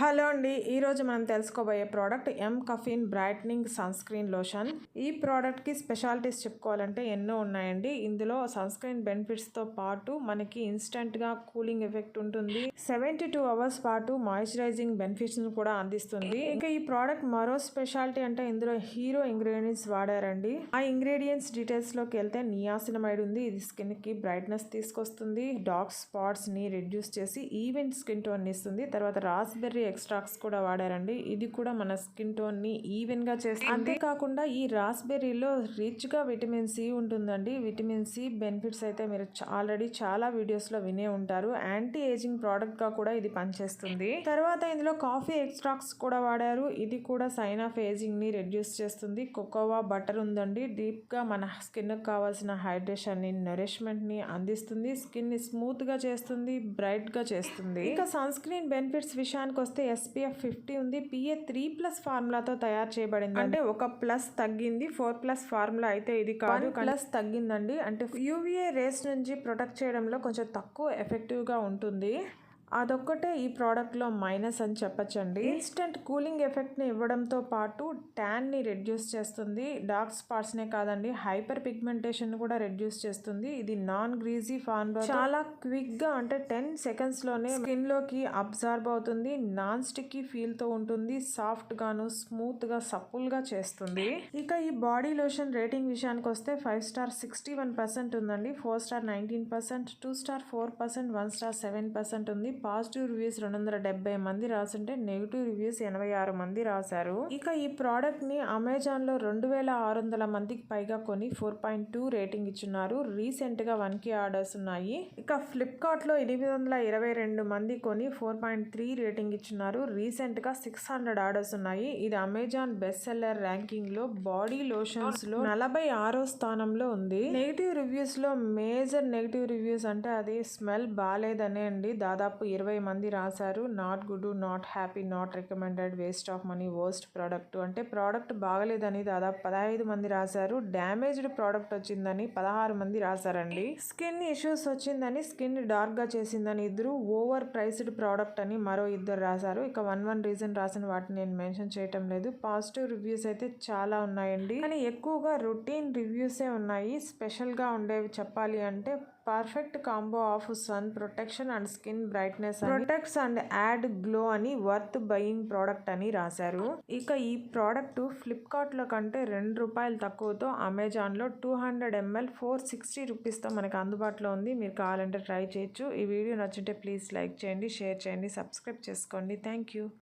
Hello అండి. ఈరోజు మనం తెలుసుకోబోయే product mCaffeine brightening sunscreen lotion ఈ ప్రోడక్ట్కి స్పెషాలిటీస్ చెప్పుకోవాలంటే ఎన్నో ఉన్నాయండి. ఇందులో సన్ స్క్రీన్ బెనిఫిట్స్తో పాటు మనకి ఇన్స్టెంట్గా కూలింగ్ ఎఫెక్ట్ ఉంటుంది. సెవెంటీ టూ అవర్స్ పాటు మాయిశ్చరైజింగ్ బెనిఫిట్స్ కూడా అందిస్తుంది. ఇంకా ఈ ప్రోడక్ట్ మరో స్పెషాలిటీ అంటే ఇందులో హీరో ఇంగ్రీడియంట్స్ వాడారండి. ఆ ఇంగ్రీడియంట్స్ డీటెయిల్స్లోకి వెళ్తే నియాసినమైడ్ ఉంది. ఇది స్కిన్కి బ్రైట్నెస్ తీసుకొస్తుంది. డార్క్ స్పాట్స్ని రిడ్యూస్ చేసి ఈవెంట్ స్కిన్ టోన్ ఇస్తుంది. తర్వాత రాస్బెర్రీ ఎక్స్ట్రాక్ట్స్ కూడా వాడారండి. ఇది కూడా మన స్కిన్ టోన్ని ఈవెన్గా చేస్తుంది అంతేకాకుండా ఈ రాస్బెర్రీలో రిచ్గా విటమిన్ సి ఉంటుందండి. విటమిన్ సి బెనిఫిట్స్ అయితే మీరు ఆల్రెడీ చాలా వీడియోస్లో వినే ఉంటారు. యాంటీ ఏజింగ్ ప్రోడక్ట్గా కూడా ఇది పనిచేస్తుంది. తర్వాత ఇందులో కాఫీ ఎక్స్ట్రాక్ట్స్ కూడా వాడారు. ఇది కూడా సైన్ ఆఫ్ ఏజింగ్ని రెడ్యూస్ చేస్తుంది. కోకోవా బటర్ ఉందండి. డీప్గా మన స్కిన్ కావాల్సిన హైడ్రేషన్ని నరిష్మెంట్ని అందిస్తుంది. స్కిన్ని స్మూత్గా చేస్తుంది. బ్రైట్గా చేస్తుంది ఇంకా సన్ స్క్రీన్ బెనిఫిట్స్ విషయానికి వస్తే ఎస్పీఎఫ్ ఫిఫ్టీ ఉంది. పిఏ త్రీ ప్లస్ ఫార్ములాతో తయారు చేయబడింది అంటే ఒక ప్లస్ తగ్గింది. ఫోర్ ప్లస్ ఫార్ములా అయితే ఇది కాదు. ప్లస్ తగ్గిందండి. అంటే యూవీఏ రేస్ నుంచి ప్రొటెక్ట్ చేయడంలో కొంచెం తక్కువ ఎఫెక్టివ్గా ఉంటుంది. అదొక్కటే ఈ ప్రోడక్ట్లో మైనస్ అని చెప్పచ్చండి. ఇన్స్టెంట్ కూలింగ్ ఎఫెక్ట్ని ఇవ్వడంతో పాటు ట్యాన్ని రెడ్యూస్ చేస్తుంది. డార్క్ స్పాట్స్నే కాదండి హైపర్ పిగ్మెంటేషన్ కూడా రెడ్యూస్ చేస్తుంది. ఇది నాన్ గ్రీజీ ఫార్మ్ చాలా క్విక్గా అంటే టెన్ సెకండ్స్లోనే స్కిన్లోకి అబ్జార్బ్ అవుతుంది. నాన్ స్టిక్కీ ఫీల్తో ఉంటుంది. సాఫ్ట్గాను స్మూత్గా సప్పుల్గా చేస్తుంది. ఇక ఈ బాడీ లోషన్ రేటింగ్ విషయానికి వస్తే five star sixty one percent ఉందండి. Four star nineteen percent two star four percent one star seven percent ఉంది. పాజిటివ్ రివ్యూస్ రెండు వందల డెబ్బై మంది రాసుంటే నెగిటివ్ రివ్యూస్ ఎనభై ఆరు మంది రాశారు. ఇక ఈ ప్రోడక్ట్ని అమెజాన్లో రెండు వేల ఆరు వందల మందికి పైగా కొని ఫోర్ పాయింట్ టూ రేటింగ్ ఇచ్చున్నారు. రీసెంట్గా వన్ కే ఆర్డర్స్ ఉన్నాయి. ఇక ఫ్లిప్కార్ట్లో ఎనిమిది వందల ఇరవై రెండు మంది కొని ఫోర్ పాయింట్ త్రీ రేటింగ్ ఇచ్చున్నారు. రీసెంట్గా సిక్స్ హండ్రెడ్ ఆర్డర్స్ ఉన్నాయి. ఇది అమెజాన్ బెస్ట్ సెల్లర్ ర్యాంకింగ్లో బాడీ లోషన్స్లో నలభై ఆరో స్థానంలో ఉంది. నెగిటివ్ రివ్యూస్లో మేజర్ నెగిటివ్ రివ్యూస్ అంటే అది స్మెల్ బాగాలేదనే అండి. దాదాపు ఇరవై మంది రాశారు. Not good not happy not recommended waste of money worst product. అంటే ప్రోడక్ట్ బాగలేదని దాదాపు పదహైదు మంది రాశారు. డ్యామేజ్డ్ ప్రోడక్ట్ వచ్చిందని పదహారు మంది రాశారండి. స్కిన్ ఇష్యూస్ వచ్చిందని స్కిన్ డార్క్గా చేసిందని ఇద్దరు ఓవర్ ప్రైస్డ్ ప్రోడక్ట్ అని మరో ఇద్దరు రాశారు. ఇక వన్ వన్ రీజన్ రాసిన వాటిని నేను మెన్షన్ చేయటం లేదు. పాజిటివ్ రివ్యూస్ అయితే చాలా ఉన్నాయండి. కానీ ఎక్కువగా రొటీన్ రివ్యూసే ఉన్నాయి. స్పెషల్గా ఉండేవి చెప్పాలి అంటే perfect combo of sun protection and skin brightness protects and add glow అని వర్త్ బయింగ్ ప్రోడక్ట్ అని రాశారు. ఇక ఈ ప్రోడక్ట్ ఫ్లిప్కార్ట్లో కంటే రెండు రూపాయలు తక్కువతో అమెజాన్లో two hundred ML four sixty రూపీస్తో మనకు అందుబాటులో ఉంది. మీరు కావాలంటే ట్రై చేయొచ్చు. ఈ వీడియో నచ్చుంటే ప్లీజ్ లైక్ చేయండి షేర్ చేయండి సబ్స్క్రైబ్ చేసుకోండి. Thank you.